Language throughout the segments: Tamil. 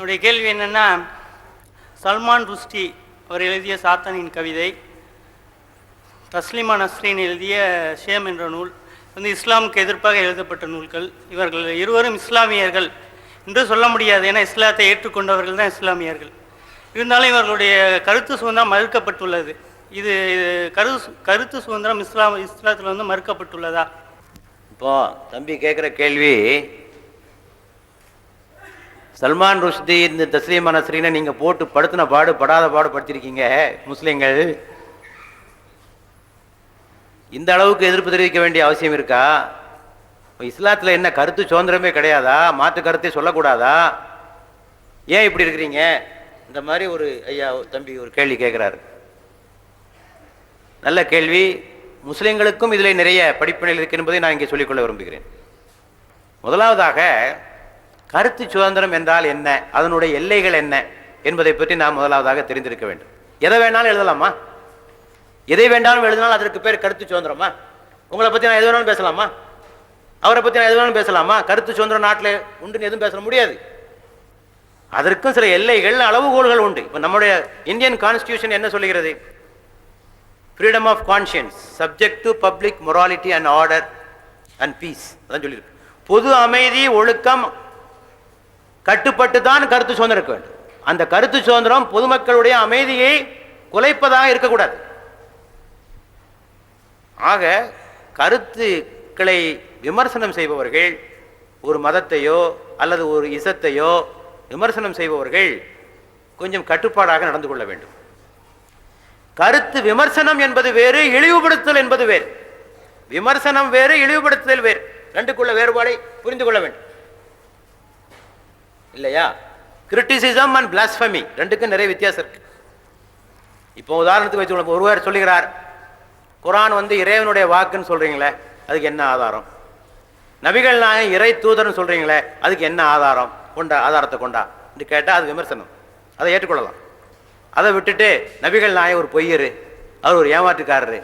என்னுடைய கேள்வி என்னென்னா சல்மான் ருஷ்டி அவர் எழுதிய சாத்தனின் கவிதை தஸ்லிமா நஸ்ரீன் எழுதிய ஷேம் என்ற நூல் வந்து இஸ்லாமுக்கு எதிர்ப்பாக எழுதப்பட்ட நூல்கள். இவர்கள் இருவரும் இஸ்லாமியர்கள் என்று சொல்ல முடியாது. ஏன்னா இஸ்லாத்தை ஏற்றுக்கொண்டவர்கள் தான் இஸ்லாமியர்கள். இருந்தாலும் இவர்களுடைய கருத்து சுதந்திரம் மறுக்கப்பட்டுள்ளது. இது இது கரு கருத்து சுதந்திரம் இஸ்லாம் இஸ்லாத்தில் வந்து மறுக்கப்பட்டுள்ளதா? இப்போ தம்பி கேட்குற கேள்வி சல்மான் ருஷ்தி இந்த தஸ்லீமான ஸ்ரீனை நீங்கள் போட்டு படுத்தின பாடு படாத பாடு படுத்திருக்கீங்க முஸ்லீம்கள். இந்த அளவுக்கு எதிர்ப்பு தெரிவிக்க வேண்டிய அவசியம் இருக்கா? இஸ்லாத்தில் என்ன கருத்து சுதந்திரமே கிடையாதா? மாற்று கருத்தை சொல்லக்கூடாதா? ஏன் இப்படி இருக்கிறீங்க? இந்த மாதிரி ஒரு ஐயா தம்பி ஒரு கேள்வி கேட்குறாரு நல்ல கேள்வி. முஸ்லீம்களுக்கும் இதில் நிறைய படிப்பினைகள் இருக்கு என்பதை நான் இங்கே சொல்லிக்கொள்ள விரும்புகிறேன். முதலாவதாக கருத்து சுதந்திரம் என்றால் என்ன? அதனுடைய எல்லைகள் என்ன? என்பதை பற்றி நாம் முதலாவதாக தெரிந்திருக்க வேண்டும். எதை வேணாலும் எழுதலாமா? எதை வேண்டாலும் எழுதினால் அதற்கு பேர் கருத்து சுதந்திரமா? உங்களை பற்றி நான் எது வேணாலும் பேசலாமா? அவரை பற்றி நான் எது வேணாலும் பேசலாமா? கருத்து சுதந்திரம் நாட்டில் உண்டுன்னு எதுவும் பேச முடியாது. அதற்கும் சில எல்லைகள் அளவுகோல்கள் உண்டு. இப்போ நம்முடைய இந்தியன் கான்ஸ்டியூஷன் என்ன சொல்லுகிறது? Freedom of conscience subject to public morality and order and peace அதான் சொல்லியிருக்கு. பொது அமைதி ஒழுக்கம் கட்டுப்பட்டு தான் கருத்து சுதந்திரம் இருக்க வேண்டும். அந்த கருத்து சுதந்திரம் பொதுமக்களுடைய அமைதியை குலைப்பதாக இருக்கக்கூடாது. ஆக கருத்துக்களை விமர்சனம் செய்பவர்கள் ஒரு மதத்தையோ அல்லது ஒரு இசத்தையோ விமர்சனம் செய்பவர்கள் கொஞ்சம் கட்டுப்பாடாக நடந்து கொள்ள வேண்டும். கருத்து விமர்சனம் என்பது வேறு இழிவுபடுத்தல் என்பது வேறு. விமர்சனம் வேறு இழிவுபடுத்துதல் வேறு. ரெண்டுக்குள்ள வேறுபாடை புரிந்து கொள்ள வேண்டும். இல்லையா? கிரிட்டிசிசம் அண்ட் பிளாஸ்பமி ரெண்டுக்கும் நிறைய வித்தியாசம் இருக்கு. இப்போ உதாரணத்துக்கு வச்சு ஒருவர் சொல்லுகிறார் குரான் வந்து இறைவனுடைய வாக்குன்னு சொல்றீங்களே அதுக்கு என்ன ஆதாரம்? நபிகள் நாயகம் இறை தூதர்னு சொல்றீங்களே அதுக்கு என்ன ஆதாரம்? கொண்டா ஆதாரத்தை கொண்டா? என்று கேட்டால் அது விமர்சனம். அதை ஏற்றுக்கொள்ளலாம். அதை விட்டுட்டு நபிகள் நாயகம் ஒரு பொய்யரு அவர் ஒரு ஏமாற்றுக்காரரு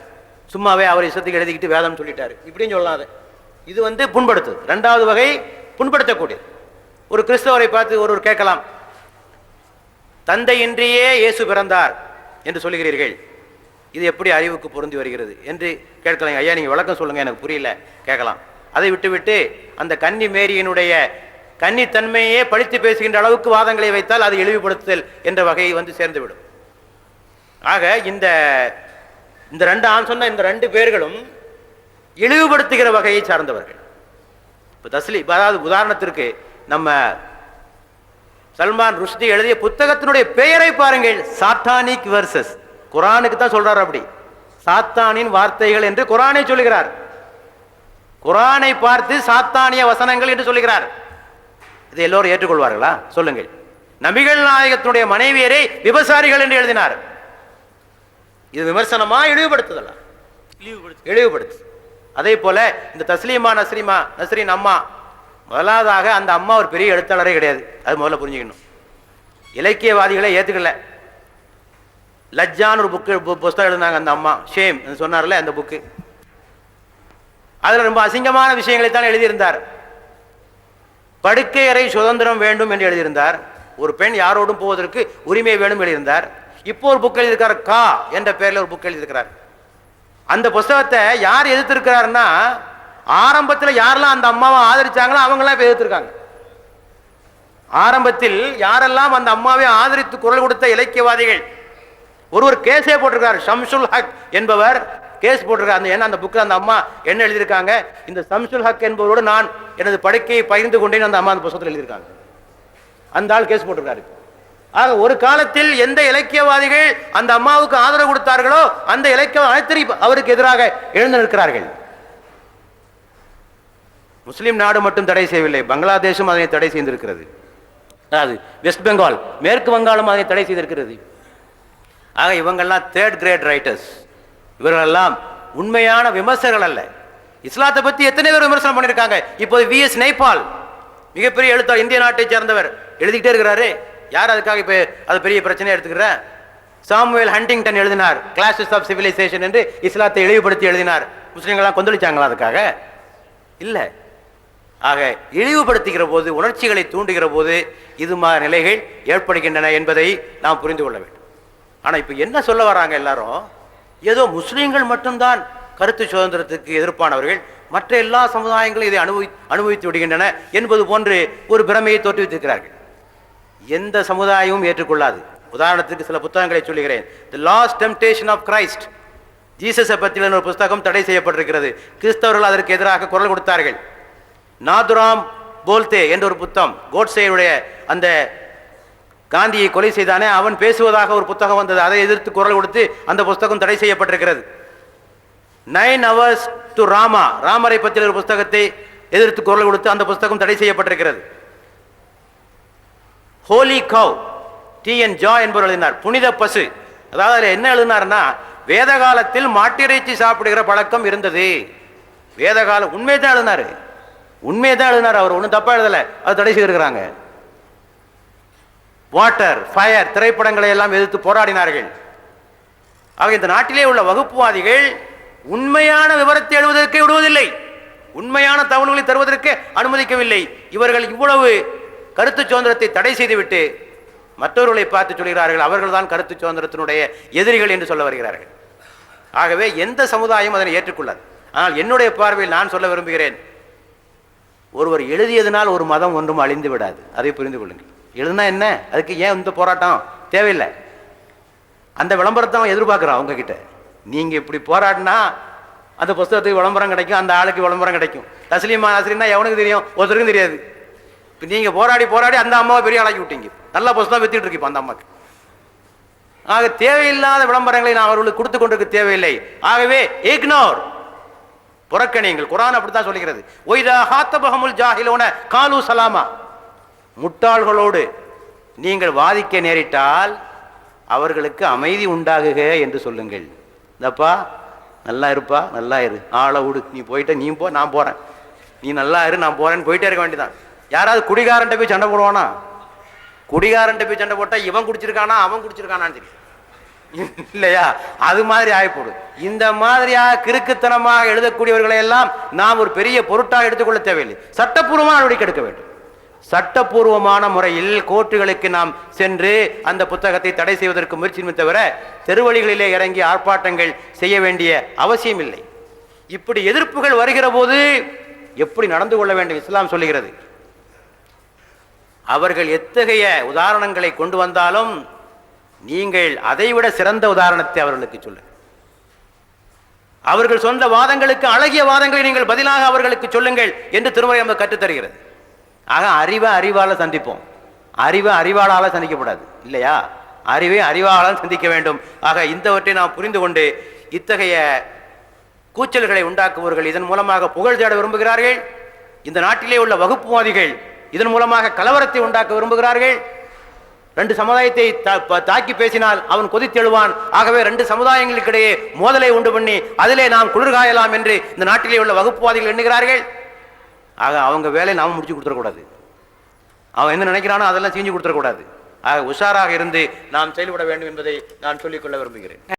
சும்மாவே அவர் இஷ்டத்துக்கு எழுதிக்கிட்டு வேதம் சொல்லிட்டாரு. இப்படின்னு சொல்லலாம் அது. இது வந்து புண்படுத்துது. ரெண்டாவது வகை புண்படுத்தக்கூடியது. ஒரு கிறிஸ்தவரை பார்த்து ஒருவர் கேட்கலாம். தந்தையின்றியே இயேசு பிறந்தார் என்று சொல்லுகிறீர்கள். இது எப்படி அறிவுக்கு பொருந்தி வருகிறது என்று கேட்கலாம். ஐயா நீங்கள் விளக்கம் சொல்லுங்க எனக்கு புரியல. கேட்கலாம். அதை விட்டுவிட்டு அந்த கன்னி மேரியினுடைய கன்னித்தன்மையே படித்து பேசுகின்ற அளவுக்கு வாதங்களை வைத்தால் அது இழிவுபடுத்துதல் என்ற வகையை வந்து சேர்ந்துவிடும். ஆக இந்த இந்த ரெண்டு ஆண் சொன்ன இந்த ரெண்டு பேர்களும் இழிவுபடுத்துகிற வகையை சார்ந்தவர்கள். இப்போ தஸ்லி அதாவது உதாரணத்திற்கு நம்ம சல்மான் ருஷ்டி எழுதிய புத்தகத்தினுடைய பெயரை பாருங்கள். சாத்தானிக் வர்சஸ் குரானுக்கு தான் சொல்றார் அப்படி. சாத்தானின் வார்த்தைகள் என்று குரானை சொல்லுகிறார் குரானை பார்த்து சாத்தானிய வசனங்கள் என்று சொல்லுகிறார் இதை எல்லோரும் ஏற்றுக்கொள்வார்களா? சொல்லுங்கள். நபிகள் நாயகத்தினுடைய மனைவியரை விபசாரிகள் என்று எழுதினார். இது விமர்சனமா இழிவுபடுத்துதலா? இழிவுபடுத்து இழிவுபடுத்து. அதே போல இந்த தஸ்லீமா நஸ்ரீமா நஸ்ரீன் அம்மா முதலாவதாக அந்த அம்மா ஒரு பெரிய எழுத்தாளரே கிடையாது. அது முதல்ல புரிஞ்சுக்கணும். இலக்கியவாதிகளை ஏற்றுக்கல லஜ்ஜான்னு ஒரு புக்கு புஸ்தகம் எழுதினாங்க அந்த அம்மா. ஷேம் சொன்னார்ல அந்த புக்கு அதில் ரொம்ப அசிங்கமான விஷயங்களை தான் எழுதியிருந்தார். படுக்கை அறை சுதந்திரம் வேண்டும் என்று எழுதியிருந்தார். ஒரு பெண் யாரோடும் போவதற்கு உரிமை வேணும் எழுதியிருந்தார். இப்போ ஒரு புக் எழுதியிருக்கார் கா என்ற பெயரில் ஒரு புக் எழுதியிருக்கிறார். அந்த புஸ்தகத்தை யார் எதிர்த்திருக்கிறாருன்னா ஆரம்பத்தில் யாரெல்லாம் அந்த அம்மாவை ஆதரிச்சாங்களோ அவங்களாம் இப்போ எதிர்த்திருக்காங்க ஆரம்பத்தில் யாரெல்லாம் அந்த அம்மாவை ஆதரித்து குரல் கொடுத்த இலக்கியவாதிகள்? ஒருவர் கேஸே போட்டிருக்கார் ஷம்சுல் ஹக் என்பவர் கேஸ் போட்டிருக்கார். அந்த என்ன அந்த புக்கில் அந்த அம்மா என்ன எழுதியிருக்காங்க? இந்த ஷம்சுல் ஹக் என்பவரோடு நான் எனது படுக்கையை பகிர்ந்து கொண்டேன் அந்த அம்மா அந்த புத்தகத்தில் எழுதியிருக்காங்க. அந்த ஆள் கேஸ் போட்டிருக்காரு. ஆக ஒரு காலத்தில் எந்த இலக்கியவாதிகள் அந்த அம்மாவுக்கு ஆதரவு கொடுத்தார்களோ அந்த இலக்கிய அனைத்து அவருக்கு எதிராக எழுந்து நிற்கிறார்கள். முஸ்லீம் நாடு மட்டும் தடை செய்யவில்லை. பங்களாதேஷும் அதனை தடை செய்திருக்கிறது. அதாவது வெஸ்ட் பெங்கால் மேற்கு வங்காளம் அதை தடை செய்திருக்கிறது. ஆக இவங்கெல்லாம் தேர்ட் கிரேட் ரைட்டர்ஸ் இவர்களெல்லாம் உண்மையான விமர்சகர்கள் அல்ல. இஸ்லாத்தை பற்றி எத்தனை பேர் விமர்சனம் பண்ணியிருக்காங்க இப்போது வி எஸ் நைபால் மிகப்பெரிய எழுத்தாளர் இந்திய நாட்டை சேர்ந்தவர் எழுதிக்கிட்டே இருக்கிறாரு. யார் அதுக்காக இப்போ அது பெரிய பிரச்சனையை எடுத்துக்கிறேன் சாமுவேல் ஹண்டிங்டன் எழுதினார் கிளாஸஸ் ஆஃப் சிவிலைசேஷன் என்று இஸ்லாத்தை இழிவுபடுத்தி எழுதினார். முஸ்லீம்கள்லாம் கொந்தளிச்சாங்களா அதுக்காக? இல்லை. ஆக இழிவுபடுத்துகிற போது உணர்ச்சிகளை தூண்டுகிற போது இது மாதிரி நிலைகள் ஏற்படுகின்றன என்பதை நாம் புரிந்து கொள்ள வேண்டும். ஆனால் இப்போ என்ன சொல்ல வராங்க எல்லாரும்? ஏதோ முஸ்லீம்கள் மட்டும்தான் கருத்து சுதந்திரத்துக்கு எதிர்ப்பானவர்கள். மற்ற எல்லா சமுதாயங்களும் இதை அனுபவி அனுபவித்து விடுகின்றன என்பது போன்று ஒரு பிரமையை தோற்றுவித்திருக்கிறார்கள். எந்த சமுதாயமும் ஏற்றுக்கொள்ளாது. உதாரணத்துக்கு சில புத்தகங்களை சொல்லுகிறேன். The last temptation of Christ ஜீசஸை பற்றின ஒரு புஸ்தகம் தடை செய்யப்பட்டிருக்கிறது. கிறிஸ்தவர்கள் அதற்கு எதிராக குரல் கொடுத்தார்கள். நாதுராம் போல்தே என்ற ஒரு புத்தகம் கோட்சேயுடைய அந்த காந்தியை கொலை செய்தானே அவன் பேசுவதாக ஒரு புத்தகம் வந்தது. அதை எதிர்த்து குரல் கொடுத்து அந்த புஸ்தகம் தடை செய்யப்பட்டிருக்கிறது. நைன் அவர்ஸ் டு ராமா ராமரை பற்றிய ஒரு புஸ்தகத்தை எதிர்த்து குரல் கொடுத்து அந்த புஸ்தகம் தடை செய்யப்பட்டிருக்கிறது. ஹோலி கவ் டி என் ஜா என்பவர் எழுதினார். புனித பசு. அதாவது அதில் என்ன எழுதினார்னா வேத காலத்தில் மாட்டிறைச்சி சாப்பிடுகிற பழக்கம் இருந்தது. வேத காலம் உண்மையை தான் எழுதினாரு. உண்மையை தான் எழுதினார். அவர் ஒன்றும் தப்பாக எழுதலை. அது தடை செய்திருக்கிறாங்க. வாட்டர் ஃபயர் திரைப்படங்களை எல்லாம் எதிர்த்து போராடினார்கள். ஆக இந்த நாட்டிலே உள்ள வகுப்புவாதிகள் உண்மையான விவரத்தை எழுவதற்கே விடுவதில்லை. உண்மையான தகவல்களை தருவதற்கு அனுமதிக்கவில்லை. இவர்கள் இவ்வளவு கருத்து சுதந்திரத்தை தடை செய்துவிட்டு மற்றவர்களை பார்த்து சொல்கிறார்கள். அவர்கள்தான் கருத்து சுதந்திரத்தினுடைய எதிரிகள் என்று சொல்ல வருகிறார்கள். ஆகவே எந்த சமுதாயம் அதனை ஏற்றுக்கொள்ளாது. ஆனால் என்னுடைய பார்வையில் நான் சொல்ல விரும்புகிறேன். ஒருவர் எழுதியதனால் ஒரு மதம் ஒன்றும் அழிந்து விடாது. அதை புரிந்து கொள்ளுங்கள். எழுதுனா என்ன? அதுக்கு ஏன் இந்த போராட்டம் தேவையில்லை? அந்த விளம்பரத்தை அவன் எதிர்பார்க்குறான் உங்ககிட்ட நீங்கள் இப்படி போராடினா அந்த புஸ்தகத்துக்கு விளம்பரம் கிடைக்கும் அந்த ஆளுக்கு விளம்பரம் கிடைக்கும். தஸ்லீமா நஸ்ரீனா எவனுக்கு தெரியும்? ஒருத்தருக்கும் தெரியாது. இப்போ நீங்கள் போராடி போராடி அந்த அம்மாவை பெரிய ஆளாக்கி விட்டீங்க. நல்ல புஸ்தகம் வித்துட்டு இருக்கு இப்போ அந்த அம்மாக்கு. ஆக தேவையில்லாத விளம்பரங்களை நான் அவர்களுக்கு கொடுத்து கொண்டிருக்க தேவையில்லை. ஆகவே இக்னோர் புறக்கணியுங்கள். குரான் அப்படித்தான் சொல்லுகிறது. ஒய்தா ஹாத்தபகமுல் ஜாஹிலோன காலு சலாமா. முட்டாள்களோடு நீங்கள் வாதிக்க நேரிட்டால் அவர்களுக்கு அமைதி உண்டாகுக என்று சொல்லுங்கள். இந்தப்பா நல்லா இருப்பா நல்லா இரு. ஆளை விடு நீ போயிட்ட நீ போ நான் போகிறேன் நீ நல்லா இரு நான் போகிறேன்னு போயிட்டே இருக்க வேண்டியதான் யாராவது குடிகாரன்ட்ட போய் சண்டை போடுவானா? குடிகாரன்ட்ட போய் சண்டை போட்டால் இவன் குடிச்சிருக்கானா அவன் குடிச்சிருக்கானான்னு தெரியும். இல்லையா? அது மாதிரி ஆகிப்போடும் இந்த மாதிரியாக கிறுக்குத்தனமாக எழுதக்கூடியவர்களை எல்லாம் நாம் ஒரு பெரிய பொருட்டாக எடுத்துக்கொள்ள தேவையில்லை. சட்டப்பூர்வமான நடவடிக்கை எடுக்க வேண்டும். சட்டப்பூர்வமான முறையில் கோர்ட்டுகளுக்கு நாம் சென்று அந்த புத்தகத்தை தடை செய்வதற்கு முயற்சியுமே தவிர தெருவழிகளிலே இறங்கி ஆர்ப்பாட்டங்கள் செய்ய வேண்டிய அவசியம் இல்லை இப்படி எதிர்ப்புகள் வருகிற போது எப்படி நடந்து கொள்ள வேண்டும்? இஸ்லாம் சொல்லுகிறது. அவர்கள் எத்தகைய உதாரணங்களை கொண்டு வந்தாலும் நீங்கள் அதைவிட சிறந்த உதாரணத்தை அவர்களுக்கு சொல்லுங்கள். அவர்கள் சொந்த வாதங்களுக்கு அழகிய வாதங்களை நீங்கள் பதிலாக அவர்களுக்கு சொல்லுங்கள் என்று திருமறை நம்ம கற்றுத்தருகிறது ஆக அறிவை அறிவால சந்திப்போம். அறிவை அறிவாளால சந்திக்கப்படாது. இல்லையா? அறிவை அறிவாளால் சந்திக்க வேண்டும். ஆக இந்தவற்றை நாம் புரிந்து கொண்டு இத்தகைய கூச்சல்களை உண்டாக்குபவர்கள் இதன் மூலமாக புகழ் தேட விரும்புகிறார்கள். இந்த நாட்டிலே உள்ள வகுப்புவாதிகள் இதன் மூலமாக கலவரத்தை உண்டாக்க விரும்புகிறார்கள். ரெண்டு சமுதாயத்தை தா- தாக்கி பேசினால் அவன் கொதித்தெழுவான். ஆகவே ரெண்டு சமுதாயங்களுக்கிடையே மோதலை உண்டு பண்ணி அதிலே நாம் குளிர்காயலாம் என்று இந்த நாட்டிலே உள்ள வகுப்புவாதிகள் எண்ணுகிறார்கள். ஆக அவங்க வேலையை நாம் முடிச்சு கொடுத்துடக்கூடாது அவன் என்ன நினைக்கிறானோ அதெல்லாம் செஞ்சு கொடுத்துடக்கூடாது ஆக உஷாராக இருந்து நாம் செயல்பட வேண்டும் என்பதை நான் சொல்லிக்கொள்ள விரும்புகிறேன்.